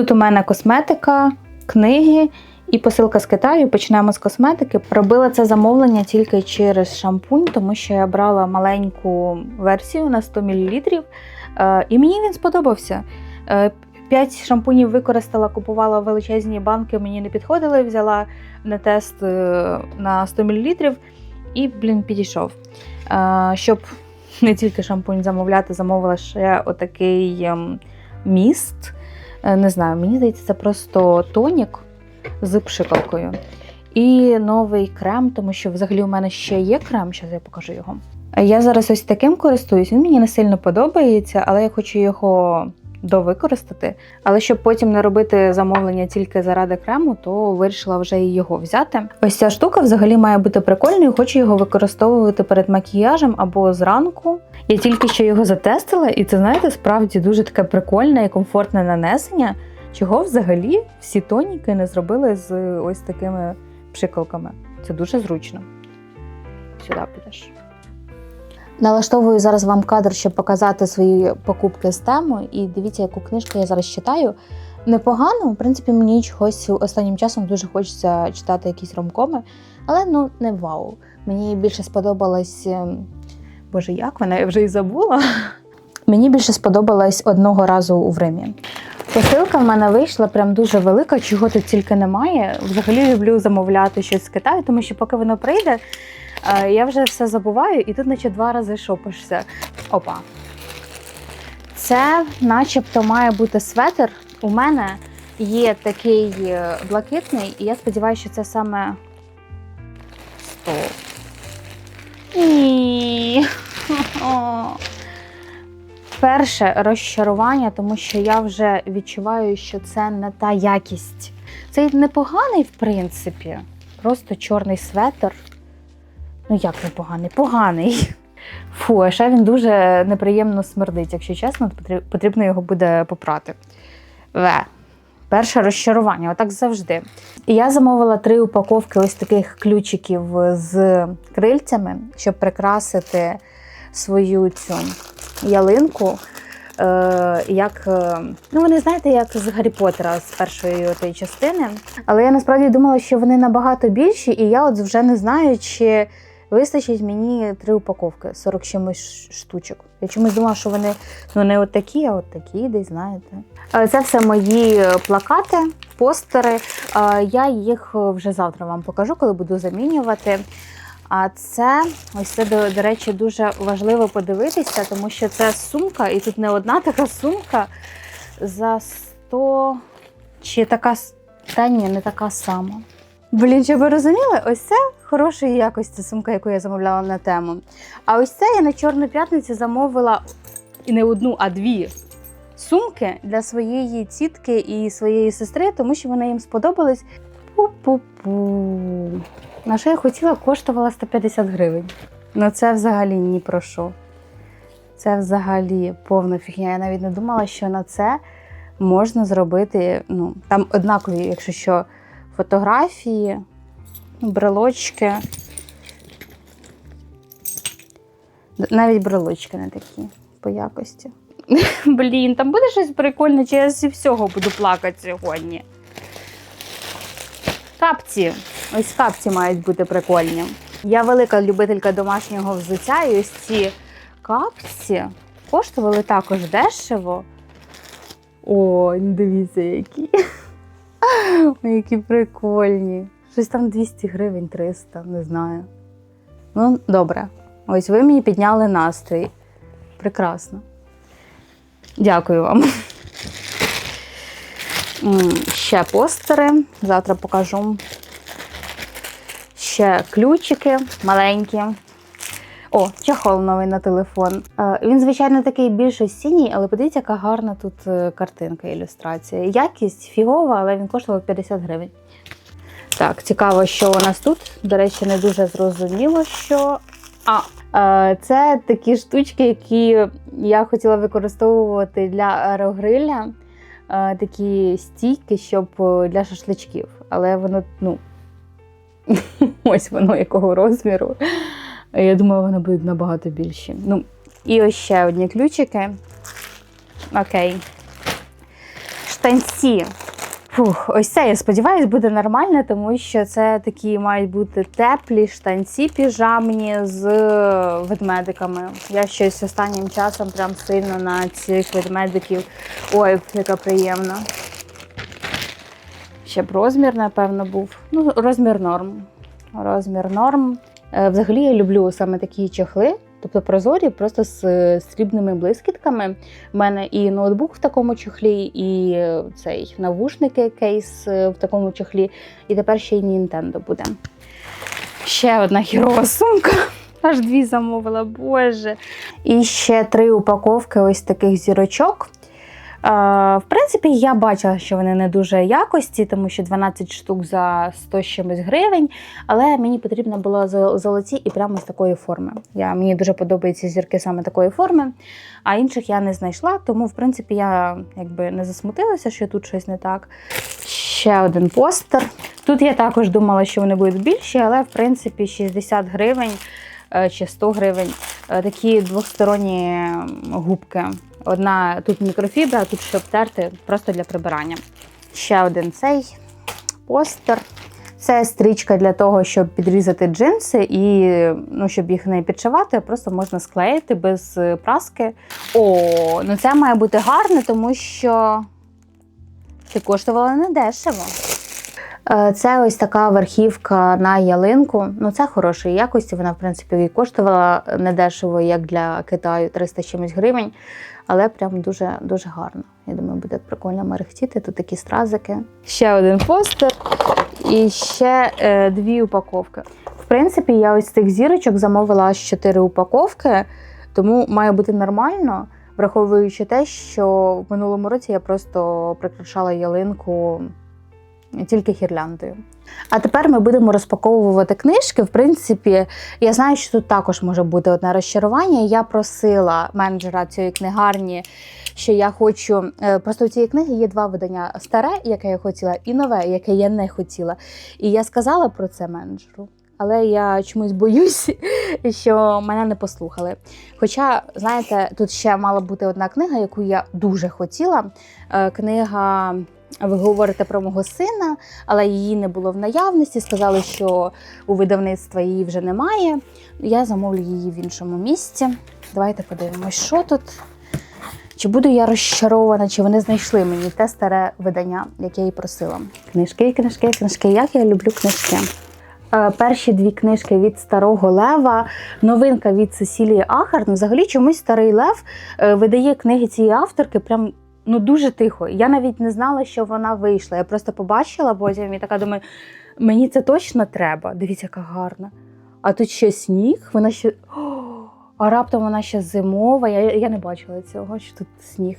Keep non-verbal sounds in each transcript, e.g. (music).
Тут у мене косметика, книги і посилка з Китаю. Почнемо з косметики. Робила це замовлення тільки через шампунь, тому що я брала маленьку версію на 100 мл. Е, І мені він сподобався. Е, П'ять шампунів використала, купувала величезні банки, мені не підходили, взяла на тест е, на 100 мл і, блін, підійшов. Щоб не тільки шампунь замовляти, замовила ще отакий ем, міст. Е, Не знаю, мені здається, це просто тонік з пшикалкою. І новий крем, тому що взагалі у мене ще є крем, зараз я покажу його. Я зараз ось таким користуюсь, він мені не сильно подобається, але я хочу його довикористати. Але щоб потім не робити замовлення тільки заради крему, то вирішила вже і його взяти. Ось ця штука взагалі має бути прикольною, хочу його використовувати перед макіяжем або зранку. Я тільки що його затестила, і це, знаєте, справді дуже таке прикольне і комфортне нанесення. Чого взагалі всі тоніки не зробили з ось такими пшикалками. Це дуже зручно. Сюди підеш. Налаштовую зараз вам кадр, щоб показати свої покупки з тему. І дивіться, яку книжку я зараз читаю. Непогано, в принципі, мені чогось останнім часом дуже хочеться читати якісь ромкоми, але ну не вау. Мені більше сподобалась. Боже, як вона? Я вже і забула. Мені більше сподобалась одного разу у Римі. Посилка в мене вийшла прям дуже велика, чого тут тільки немає. Взагалі люблю замовляти щось з Китаю, тому що поки воно прийде, е, я вже все забуваю, і тут наче два рази шопишся. Опа. Це начебто має бути светр. У мене є такий е, блакитний, і я сподіваюся, що це саме 100. Ні. Перше розчарування, тому що я вже відчуваю, що це не та якість. Цей непоганий, в принципі, просто чорний светр. Ну, як непоганий? Поганий. Фу, а ще він дуже неприємно смердить, якщо чесно, потрібно його буде попрати. Ве. Перше розчарування, отак завжди. І я замовила три упаковки ось таких ключиків з крильцями, щоб прикрасити свою цю ялинку. Е, як, е, ну вони знаєте, як з Гаррі Поттера з першої отої частини. Але я насправді думала, що вони набагато більші, і я от вже не знаю, чи вистачить мені три упаковки, 40 чимось штучок. Я чомусь думала, що вони ну не от такі, а от такі, десь знаєте. Е, Це все мої плакати, постери. Я їх вже завтра вам покажу, коли буду замінювати. А це ось це, до, до речі, дуже важливо подивитися, тому що це сумка, і тут не одна така сумка за 100 чи така та ні, не така сама. Блін, щоб ви розуміли, ось це хорошої якості сумка, яку я замовляла на тему. А ось це я на Чорну п'ятницю замовила і не одну, а дві сумки для своєї тітки і своєї сестри, тому що вони їм сподобались. Пу-пу-пу. На що я хотіла, коштувала 150 гривень. Ну це взагалі ні про що. Це взагалі повна фігня. Я навіть не думала, що на це можна зробити. Ну, там однакові, якщо що, фотографії, брелочки. Навіть брелочки не такі по якості. (laughs) Блін, там буде щось прикольне, чи я зі всього буду плакати сьогодні. Капці. Ось капці мають бути прикольні. Я велика любителька домашнього взуття, і ось ці капці коштували також дешево. О, дивіться, які. (laughs) Ой, які прикольні. Щось там 200 гривень, 300, не знаю. Ну, добре. Ось ви мені підняли настрій. Прекрасно. Дякую вам. Ще постери. Завтра покажу. Ще ключики маленькі. О, чехол новий на телефон. Е, Він, звичайно, такий більш осінній, але подивіться, яка гарна тут е, картинка, ілюстрація. Якість фігова, але він коштував 50 гривень. Так, цікаво, що у нас тут. До речі, не дуже зрозуміло, що. А, е, це такі штучки, які я хотіла використовувати для аерогриля. Такі стійки, щоб для шашличків. Але воно, ну, (laughs) ось воно якого розміру. Я думаю, вони будуть набагато більші. Ну, і ось ще одні ключики. Окей. штанці. Фух, ось це, я сподіваюся, буде нормально, тому що це такі мають бути теплі штанці піжамні з ведмедиками. Я щось останнім часом прям сильно на цих ведмедиків. Ой, яка приємна. Ще б розмір, напевно, був. Ну, розмір норм. Розмір норм. Е, Взагалі я люблю саме такі чохли, тобто прозорі, просто з е, срібними блискітками. У мене і ноутбук в такому чохлі, і цей навушники кейс е, в такому чохлі, і тепер ще й Nintendo буде. Ще одна хірова сумка. (laughs) Аж дві замовила, боже. І ще три упаковки ось таких зірочок. В принципі, я бачила, що вони не дуже якості, тому що 12 штук за 100 чимось гривень. Але мені потрібно було золоті і прямо з такої форми. Я, мені дуже подобаються зірки саме такої форми, а інших я не знайшла, тому, в принципі, я якби не засмутилася, що тут щось не так. Ще один постер. Тут я також думала, що вони будуть більші, але в принципі 60 гривень е, чи 100 гривень. Е, Такі двосторонні губки. Одна тут мікрофібра, а тут щоб терти, просто для прибирання. Ще один цей постер. Це стрічка для того, щоб підрізати джинси і ну, щоб їх не підшивати, просто можна склеїти без е, праски. О, ну це має бути гарно, тому що це коштувало недешево. Е, Це ось така верхівка на ялинку. Ну, це хорошої якості. Вона, в принципі, і коштувала недешево, як для Китаю 300 чимось гривень, але прям дуже дуже гарно. Я думаю, буде прикольно мерехтіти. Тут такі стразики. Ще один постер і ще е, дві упаковки. В принципі, я ось з цих зірочок замовила аж 4 упаковки, тому має бути нормально, враховуючи те, що в минулому році я просто прикрашала ялинку тільки гірляндою. А тепер ми будемо розпаковувати книжки. В принципі, я знаю, що тут також може бути одне розчарування. Я просила менеджера цієї книгарні, що я хочу. е, Просто у цієї книги є два видання: старе, яке я хотіла, і нове, яке я не хотіла. І я сказала про це менеджеру. Але я чомусь боюсь, (laughs) що мене не послухали. Хоча, знаєте, тут ще мала бути одна книга, яку я дуже хотіла. Е, Книга ви говорите про мого сина, але її не було в наявності. Сказали, що у видавництва її вже немає. Я замовлю її в іншому місці. Давайте подивимось, що тут. Чи буду я розчарована, чи вони знайшли мені те старе видання, яке я і просила. Книжки, книжки, книжки. Як я люблю книжки. Е, Перші дві книжки від Старого Лева, новинка від Сесілії Ахар. Ну, взагалі, чомусь старий Лев е, видає книги цієї авторки прям ну дуже тихо. Я навіть не знала, що вона вийшла. Я просто побачила потім і така думаю, мені це точно треба. Дивіться, яка гарна. А тут ще сніг, вона ще. А раптом вона ще зимова. Я, я не бачила цього, що тут сніг.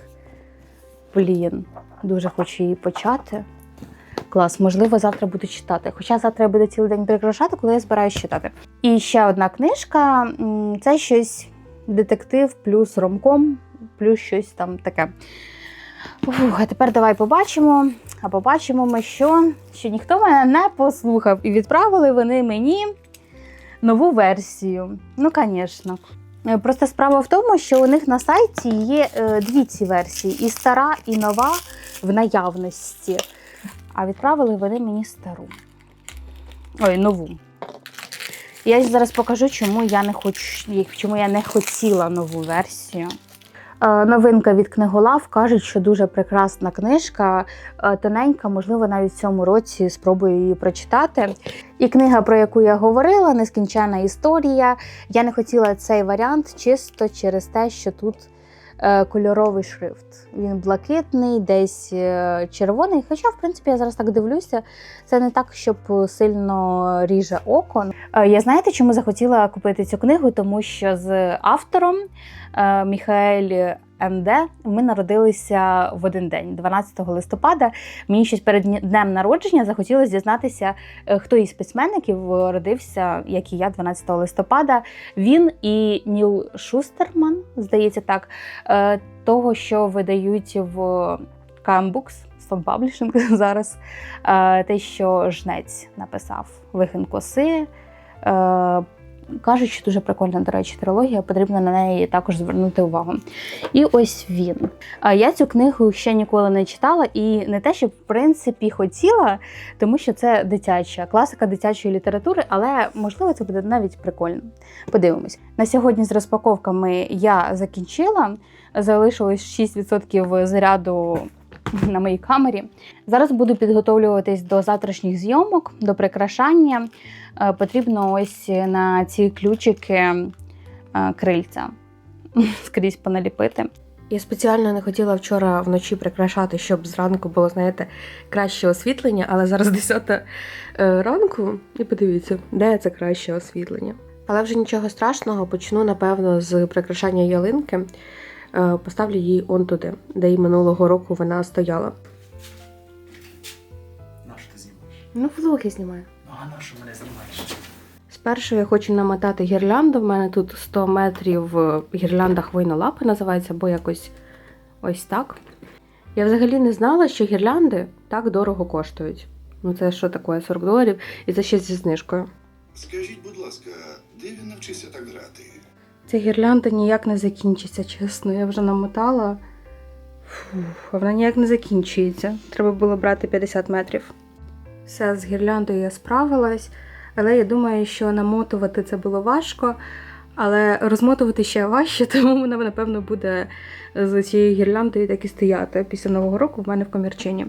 Блін, дуже хочу її почати. Клас, можливо, завтра буду читати. Хоча завтра я буду цілий день прикрашати, коли я збираюсь читати. І ще одна книжка це щось детектив плюс ромком, плюс щось там таке. Ух, а тепер давай побачимо. А побачимо ми, що, що ніхто мене не послухав. І відправили вони мені нову версію. Ну, звісно. Е, Просто справа в тому, що у них на сайті є е, дві ці версії: і стара, і нова в наявності. А відправили вони мені стару. Ой, нову. Я зараз покажу, чому я не хочу, чому я не хотіла нову версію. Е, Новинка від книголав кажуть, що дуже прекрасна книжка, е, тоненька, можливо, навіть в цьому році спробую її прочитати. І книга, про яку я говорила, нескінченна історія. Я не хотіла цей варіант чисто через те, що тут кольоровий шрифт. Він блакитний, десь е, червоний. Хоча, в принципі, я зараз так дивлюся, це не так, щоб сильно ріже око. Е, Я знаєте, чому захотіла купити цю книгу? Тому що з автором е, Міхаель МД ми народилися в один день, 12 листопада. Мені щось перед днем народження захотілося дізнатися, е, хто із письменників родився, як і я, 12 листопада. Він і Ніл Шустерман, здається, так, е, того, що видають в Stone Publishing (laughs) зараз, е, те, що жнець написав вихин коси. Кажуть, що дуже прикольна, до речі, трилогія, потрібно на неї також звернути увагу. І ось він. Я цю книгу ще ніколи не читала, і не те, що в принципі хотіла, тому що це дитяча класика дитячої літератури, але можливо це буде навіть прикольно. Подивимось. На сьогодні з розпаковками я закінчила. Залишилось 6% заряду на моїй камері. Зараз буду підготовлюватись до завтрашніх зйомок, до прикрашання. Е, Потрібно ось на ці ключики е, крильця (laughs) скрізь поналіпити. Я спеціально не хотіла вчора вночі прикрашати, щоб зранку було, знаєте, краще освітлення, але зараз (laughs) 10 е, ранку, і подивіться, де це краще освітлення. Але вже нічого страшного, почну, напевно, з прикрашання ялинки. Е, Поставлю її он туди, де і минулого року вона стояла. На що ти знімаєш? Ну, влоги знімаю. А на що мене знімаєш? Спершу я хочу намотати гірлянду. В мене тут 100 метрів гірлянда хвойна лапа називається, або якось ось так. Я взагалі не знала, що гірлянди так дорого коштують. Ну це що таке, 40 доларів, і це ще зі знижкою. Скажіть, будь ласка, де він навчився так грати? Ця гірлянда ніяк не закінчиться, чесно. Я вже намотала. Фух, а вона ніяк не закінчується. Треба було брати 50 метрів. Все, з гірляндою я справилась, але я думаю, що намотувати це було важко, але розмотувати ще важче, (laughs) тому вона, напевно, буде з цією гірляндою так і стояти після Нового року в мене в комірчині.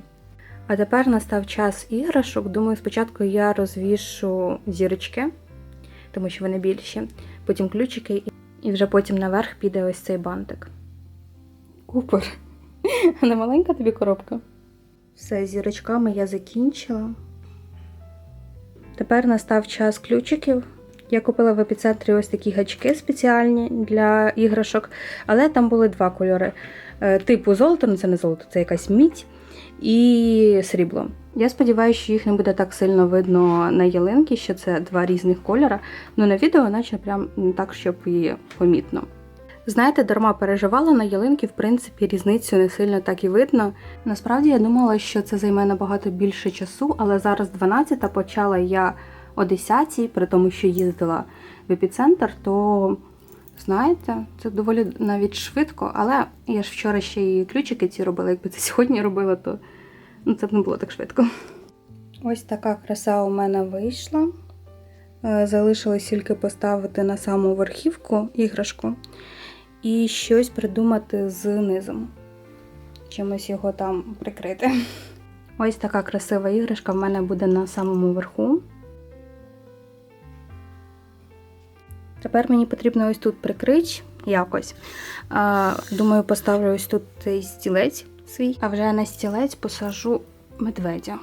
А тепер настав час іграшок. Думаю, спочатку я розвішу зірочки, тому що вони більші, потім ключики, і- вже потім наверх піде ось цей бантик. Купер. (laughs) Не маленька тобі коробка? Все, зірочками я закінчила. Тепер настав час ключиків. Я купила в епіцентрі ось такі гачки спеціальні для іграшок, але там були два кольори: Е, типу золото, ну це не золото, це якась мідь і срібло. Я сподіваюся, що їх не буде так сильно видно на ялинці, що це два різних кольора. Ну на відео, наче прям не так, щоб і помітно. Знаєте, дарма переживала на ялинки, в принципі, різницю не сильно так і видно. Насправді я думала, що це займе набагато більше часу, але зараз 12 а почала я о 10-й, при тому, що їздила в епіцентр, то знаєте, це доволі навіть швидко, але я ж вчора ще і ключики ці робила. Якби це (laughs) сьогодні робила, то ну, це б не було так швидко. Ось така краса у мене вийшла. Е, Залишилось тільки поставити на саму верхівку іграшку і щось придумати з низом. Чимось його там прикрити. Ось така красива іграшка в мене буде на самому верху. Тепер мені потрібно ось тут прикрити якось. Думаю, поставлю ось тут цей стілець свій, а вже на стілець посажу медведя.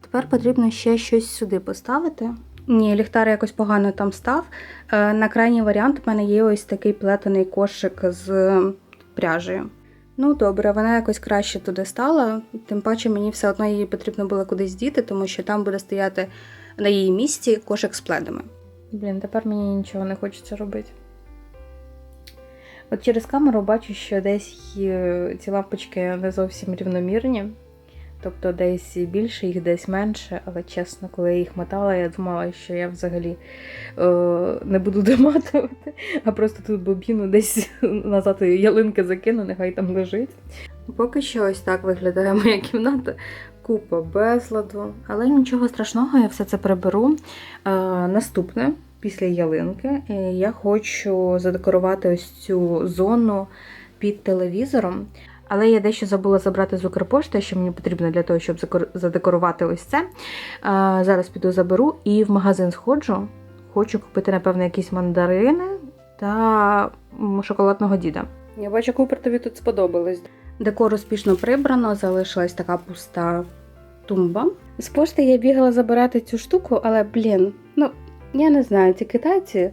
Тепер потрібно ще щось сюди поставити. Ні, ліхтар якось погано там став. Е, На крайній варіант в мене є ось такий плетений кошик з пряжею. Ну, добре, вона якось краще туди стала. Тим паче мені все одно її потрібно було кудись діти, тому що там буде стояти на її місці кошик з пледами. Блін, тепер мені нічого не хочеться робити. От через камеру бачу, що десь е, ці лампочки не зовсім рівномірні. Тобто десь більше, їх десь менше, але чесно, коли я їх мотала, я думала, що я взагалі е, не буду (laughs) доматувати, а просто тут бобіну десь (laughs) назад ялинки закину, нехай там лежить. Поки що ось так виглядає моя кімната. Купа безладу, але нічого страшного, я все це приберу. Е, наступне, після ялинки, е, я хочу задекорувати ось цю зону під телевізором. Але я дещо забула забрати з Укрпошти, що мені потрібно для того, щоб задекорувати ось це. Е, Зараз піду заберу і в магазин сходжу. Хочу купити, напевно, якісь мандарини та шоколадного діда. Я бачу, Купер тобі тут сподобалось. Декор успішно прибрано, залишилась така пуста тумба. З пошти я бігала забирати цю штуку, але, блін, ну, я не знаю, ці китайці.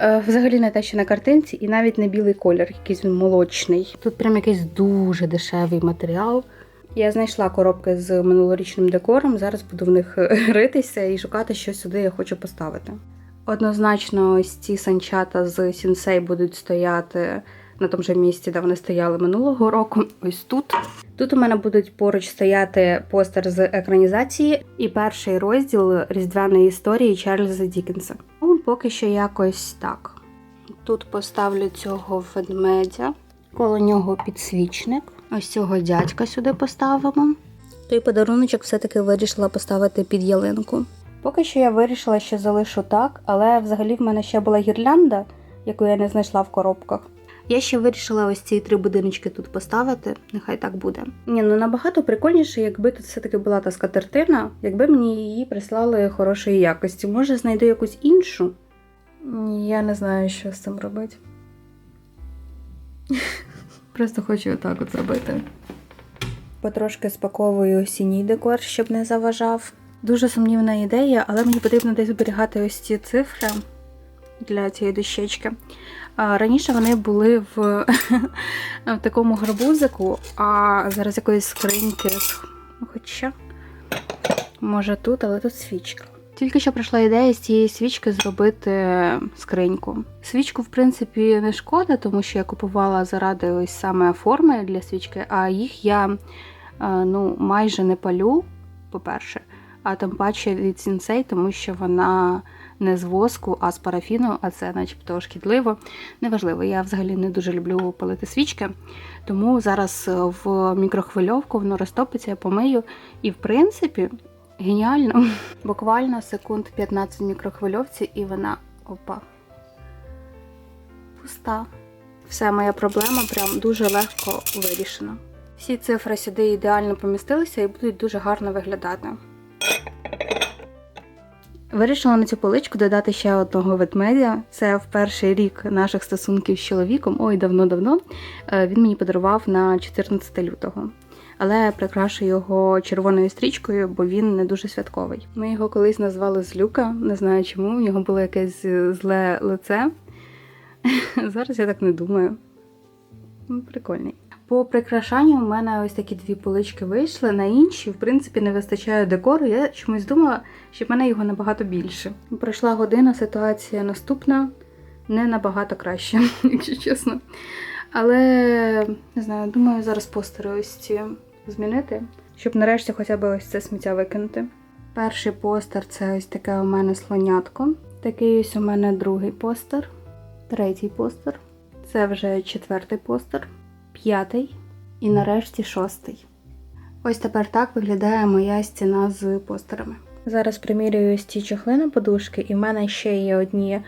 Е, Взагалі не те, що на картинці, і навіть не білий колір, якийсь він молочний. Тут прям якийсь дуже дешевий матеріал. Я знайшла коробки з минулорічним декором. Зараз буду в них (laughs) ритися і шукати, що сюди я хочу поставити. Однозначно, ось ці санчата з сінсей будуть стояти на тому же місці, де вони стояли минулого року. Ось тут. Тут у мене будуть поруч стояти постер з екранізації і перший розділ різдвяної історії Чарльза Дікенса. Ну, поки що якось так. Тут поставлю цього ведмедя, коло нього підсвічник. Ось цього дядька сюди поставимо. Той подаруночок все-таки вирішила поставити під ялинку. Поки що я вирішила, що залишу так, але взагалі в мене ще була гірлянда, яку я не знайшла в коробках. Я ще вирішила ось ці три будиночки тут поставити. Нехай так буде. Ні, ну набагато прикольніше, якби тут все-таки була та скатертина, якби мені її прислали хорошої якості. Може, знайду якусь іншу. Я не знаю, що з цим робити. (laughs) Просто хочу отак от зробити. Потрошки спаковую осінній декор, щоб не заважав. Дуже сумнівна ідея, але мені потрібно десь зберігати ось ці цифри для цієї дощечки. Раніше вони були в, (laughs) в такому гарбузику, а зараз якоїсь скриньки. Ну, хоча, може тут, але тут свічка. Тільки що прийшла ідея з цієї свічки зробити скриньку. Свічку, в принципі, не шкода, тому що я купувала заради ось саме форми для свічки, а їх я е, ну, майже не палю, по-перше, а тим паче від сінсей, тому що вона не з воску, а з парафіну, а це начебто шкідливо. Неважливо, я взагалі не дуже люблю палити свічки, тому зараз е, в мікрохвильовку воно розтопиться, я помию. І в принципі, геніально. (laughs) Буквально секунд 15 в мікрохвильовці, і вона опа. Пуста. Все, моя проблема прям дуже легко вирішена. Всі цифри сюди ідеально помістилися і будуть дуже гарно виглядати. Вирішила на цю поличку додати ще одного ведмедя. Це в перший рік наших стосунків з чоловіком. Ой, давно-давно. Е, Він мені подарував на 14 лютого. Але прикрашу його червоною стрічкою, бо він не дуже святковий. Ми його колись назвали Злюка, не знаю чому. У нього було якесь е, зле лице. (laughs) Зараз я так не думаю. Ну, Прикольний. По прикрашанню у мене ось такі дві полички вийшли. На інші, в принципі, не вистачає декору. Я чомусь думала, що в мене його набагато більше. Пройшла година, ситуація наступна не набагато краще, (laughs) якщо чесно. Але не знаю, думаю, зараз постери ось ці змінити, щоб нарешті хоча б ось це сміття викинути. Перший постер це ось таке у мене слонятко. Такий ось у мене другий постер, третій постер. Це вже четвертий постер, п'ятий і нарешті шостий. Ось тепер так виглядає моя стіна з постерами. Зараз примірюю ці чохли на подушки, і в мене ще є одні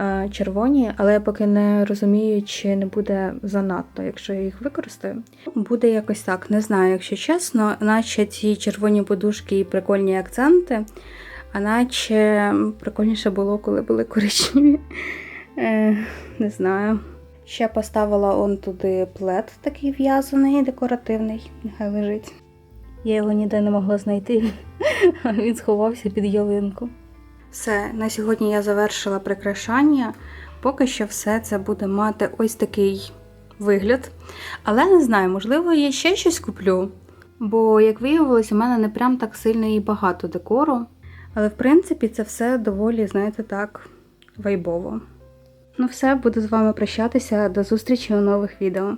е, червоні, але я поки не розумію, чи не буде занадто, якщо я їх використаю. Буде якось так, не знаю, якщо чесно, наче ці червоні подушки і прикольні акценти, а наче прикольніше було, коли були коричневі. Е, не знаю. Ще поставила он туди плед такий в'язаний, декоративний, нехай лежить. Я його ніде не могла знайти, (laughs) а він сховався під ялинку. Все, на сьогодні я завершила прикрашання. Поки що все це буде мати ось такий вигляд. Але не знаю, можливо, я ще щось куплю. Бо, як виявилось, у мене не прям так сильно і багато декору. Але в принципі це все доволі, знаєте, так, вайбово. Ну все, буду з вами прощатися. До зустрічі у нових відео.